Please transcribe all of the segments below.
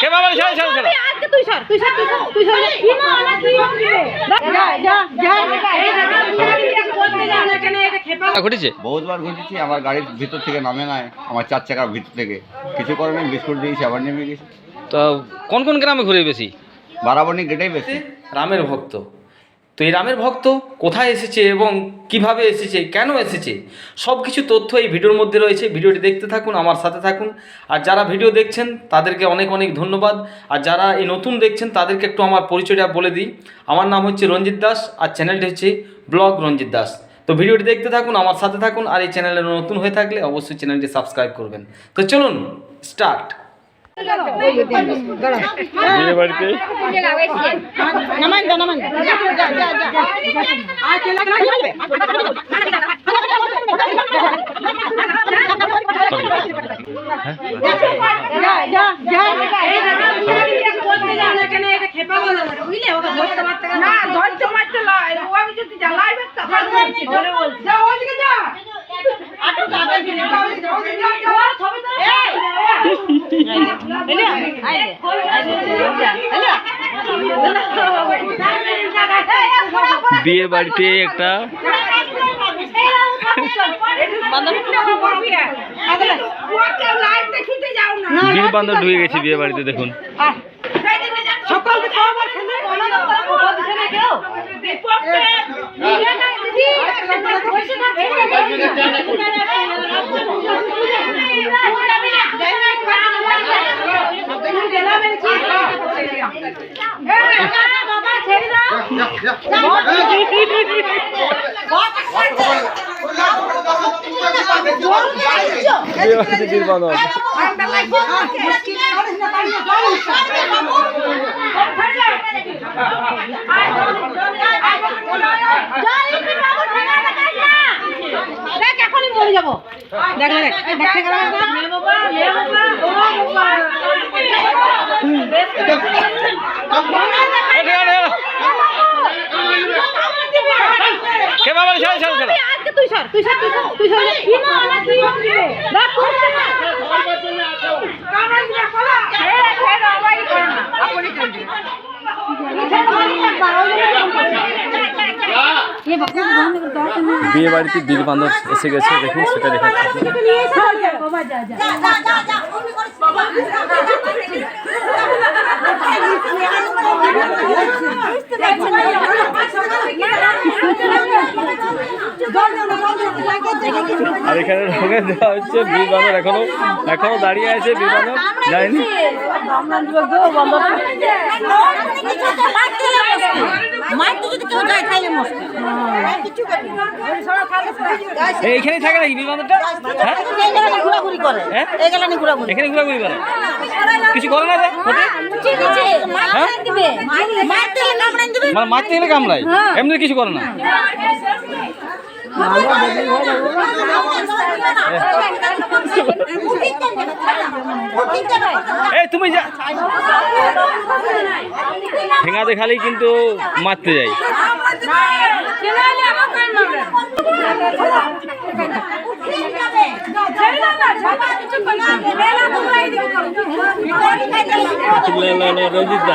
কে বাবা ছাড়ো ছাড়ো ছাড়ো আজকে তুই সর তুই সর তুই সর কি না না তুই যা যা যা এই দেখা করতে যা না কেন এটা খেপা ঘটেছে? বহুতবার ঘুরেছি আমার গাড়ির ভিতর থেকে নামে নাই আমার চার চাকার ভিতর থেকে। কিছু করে নাই বিস্কুট দিয়েছি আবার নেমে গেছি। তো কোন কোন গ্রামে ঘুরে বেশি? বারাবণী গেটেই বেশি। রামের ভক্ত। এই রামের ভক্ত কোথায় এসেছে এবং কীভাবে এসেছে, কেন এসেছে? সব কিছু তথ্য এই ভিডিওর মধ্যে রয়েছে। ভিডিওটি দেখতে থাকুন, আমার সাথে থাকুন। আর যারা ভিডিও দেখছেন, তাদেরকে অনেক অনেক ধন্যবাদ। আর যারা এই নতুন দেখছেন, তাদেরকে একটু আমার পরিচয়টা বলে দিই। আমার নাম হচ্ছে রঞ্জিত দাস আর চ্যানেলটি হচ্ছে ব্লগ রঞ্জিত দাস। তো ভিডিওটি দেখতে থাকুন, আমার সাথে থাকুন। আর এই চ্যানেলে নতুন হয়ে থাকলে অবশ্যই চ্যানেলটি সাবস্ক্রাইব করবেন। তো চলুন, স্টার্ট। বিয়ে বাড়িতে না যা যা যা এই দেখা করতে যা না কেন এটা খেপা বলা বুঝলে ওটা ধরতে মারতে না ধরতে মারতে লয় ও আমি যদি জ্বালাই ধরে বলছি যা ওদিকে যা। বিয়ে বাড়িতে একটা বীর বান্ধব ঢুকে গেছে বিয়ে বাড়িতে দেখুন। সকালকে খাবার খেলে কেউ বাবা ছেড়ে দাও বিয়ে বাড়িতে বীর বান্ধব দেখ এখনই মরে যাব দেখ দেখ দেখতে গেলাম কে বাবা ছাড়ো ছাড়ো ছাড়ো আজকে তুই সর তুই সর তুই সর তুই সর। না বিয়ে বাড়িতে বীর বান্ধব এসে গেছে দেখুন সেটা দেখাচ্ছি আর এখানে ঢোকে দেওয়া হচ্ছে বীর বান্ধব এখনও এখনও দাঁড়িয়ে আছে বীর বান্ধব যায়নি। থাকে নাকি বীর হ্যাঁ? ঘোরাঘুরি করে। হ্যাঁ? এগুলানি ঘোরাঘুরি এখানে ঘোরাঘুরি করে কিছু করে না? হ্যাঁ মারতে গেলে কামড়ায় এমনি কিছু করে না। এই তুমি যা। ঠেঙা দেখালেই কিন্তু মারতে যাই। রঞ্জিত দা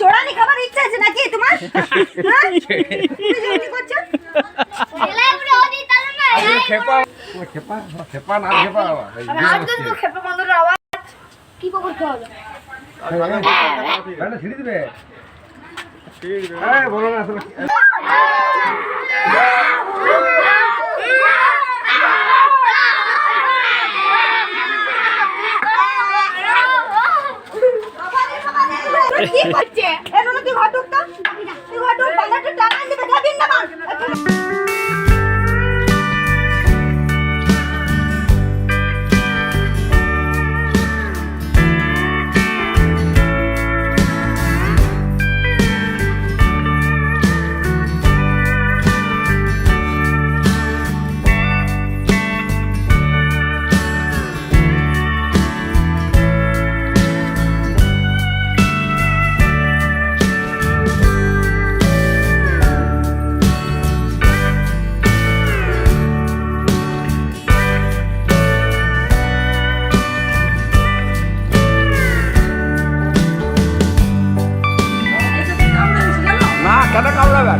চোরানি খাবার ইচ্ছা আছে নাকি তোমার হ্যাঁ? তুমি যে কি করছ খেপা বন্ধুর আওয়াজ কি করতে হবে করছে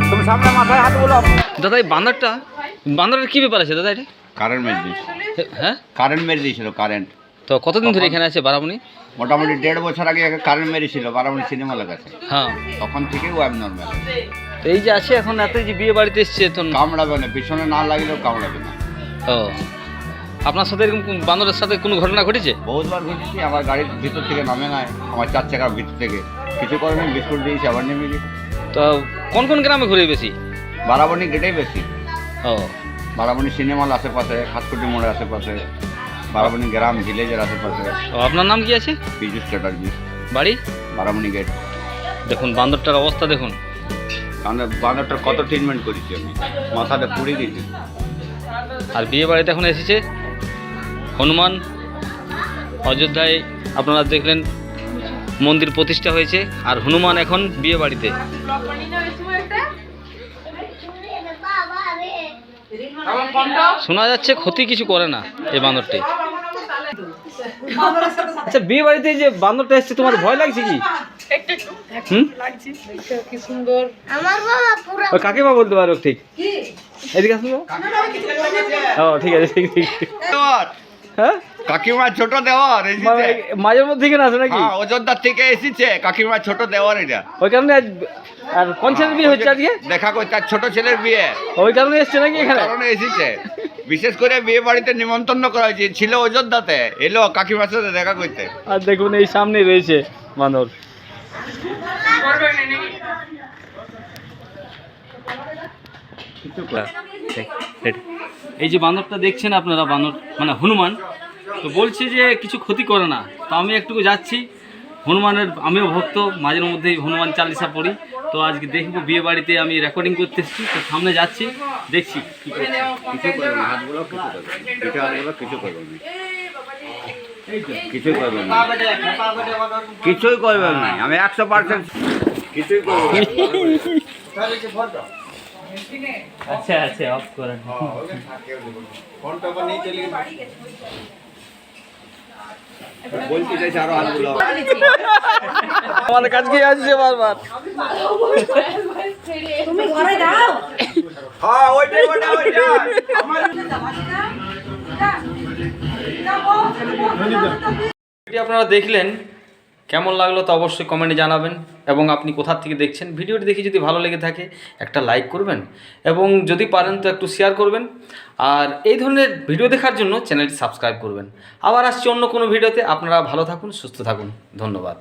তুমি সামনে মাথায় হাত বলো দাদা এই বান্দরটা বান্দরের কি ব্যাপার আছে দাদা এটা? কারেন্ট মেরে দিয়েছিল। হ্যাঁ? কারেন্ট মেরে দিয়েছিল কারেন্ট তো কতদিন ধরে এখানে আছে বারাবণী? মোটামুটি দেড় বছর আগে কারেন্ট মেরেছিল বারামণি সিনেমা লাগাছে হ্যাঁ। তখন থেকেই ও নর্মাল তো এই যে আছে এখন এত যে বিয়ে বাড়িতে এসছে তো কামড়াবে না পিছনে না লাগলেও কামড়াবে না। ও। আপনার সাথে এরকম কোন- বান্দরের সাথে কোনো ঘটনা ঘটেছে? বহুতবার ঘটেছি আমার গাড়ির ভিতর থেকে নামে নাই আমার চার চাকার ভিতর থেকে। কিছু করেনি বিস্কুট দিয়েছি আবার নেমে তো কোন কোন গ্রামে ঘুরে বেশি? বারাবণি গেটেই বেশি। ও। বারাবণি সিনেমাল আশেপাশে খাতকুটি মোড়ের আশেপাশে বারাবণি গ্রাম ভিলেজের আশেপাশে। ও, আপনার নাম কি আছে? পীযুষ চ্যাটার্জি। বাড়ি? বারাবণি গেট। দেখুন বান্দরটার অবস্থা দেখুন। কারণ বাঁদরটার কত ট্রিটমেন্ট করেছি আমি? মাথাটা পুড়ে দিয়েছি। আর বিয়ে বাড়িতে এখন এসেছে হনুমান অযোধ্যায়। আপনারা দেখলেন মন্দির প্রতিষ্ঠা হয়েছে আর হনুমান এখন বিয়ে বাড়িতে। শোনা যাচ্ছে ক্ষতি কিছু করে না এই বান্দরটি আচ্ছা বিয়ে বাড়িতে যে বান্দরটা এসছে, তোমার ভয় লাগছে কি? ওই কাকিমা বলতে পারো ঠিক। এদিকে ও, ঠিক আছে, ঠিক ঠিক হ্যাঁ? কাকিমার ছোট দেওয়ার মানে মাঝের মধ্যে কিনা আছে নাকি? হ্যাঁ অযোধ্যার থেকে এসেছে কাকিমার ছোট দেওয়ার এটা। ওই কারণে আর কোন ছেলের বিয়ে হচ্ছে আজকে? দেখা কই তার ছোট ছেলের বিয়ে। ওই কারণে এসছে নাকি এখানে? কারণে এসেছে। বিশেষ করে বিয়ে বাড়িতে নিমন্ত্রণ করা হয়েছে ছিল অযোধ্যাতে। এলো কাকিমার সাথে দেখা করতে। আর দেখুন এই সামনে রয়েছে বান্দর এই যে বান্দরটা দেখছেন আপনারা বান্দর মানে হনুমান তো বলছে যে কিছু ক্ষতি করে না। তো আমি একটুকু যাচ্ছি। হনুমানের আমিও ভক্ত মাঝের মধ্যেই হনুমান চালিসা পড়ি। তো আজকে দেখব বিয়ে বাড়িতে আমি রেকর্ডিং করতে এসেছি তো সামনে যাচ্ছি দেখছি কিছুই করবে না। কিছুই করবে না। আমি একশো পার্সেন্ট কিছুই করবে আচ্ছা আচ্ছা অফ করেন চাইছে আরও আমার কাছে আসছে বারবার তুমি ঘরে হ্যাঁ ওইটাই আপনারা দেখলেন কেমন লাগল তো অবশ্যই কমেন্টে জানাবেন এবং আপনি কোথা থেকে দেখছেন ভিডিওটি দেখে যদি ভালো লেগে থাকে একটা লাইক করবেন এবং যদি পারেন তো একটু শেয়ার করবেন আর এই ধরনের ভিডিও দেখার জন্য চ্যানেলটি সাবস্ক্রাইব করবেন। আবার আসছি অন্য কোনো ভিডিওতে আপনারা ভালো থাকুন, সুস্থ থাকুন। ধন্যবাদ।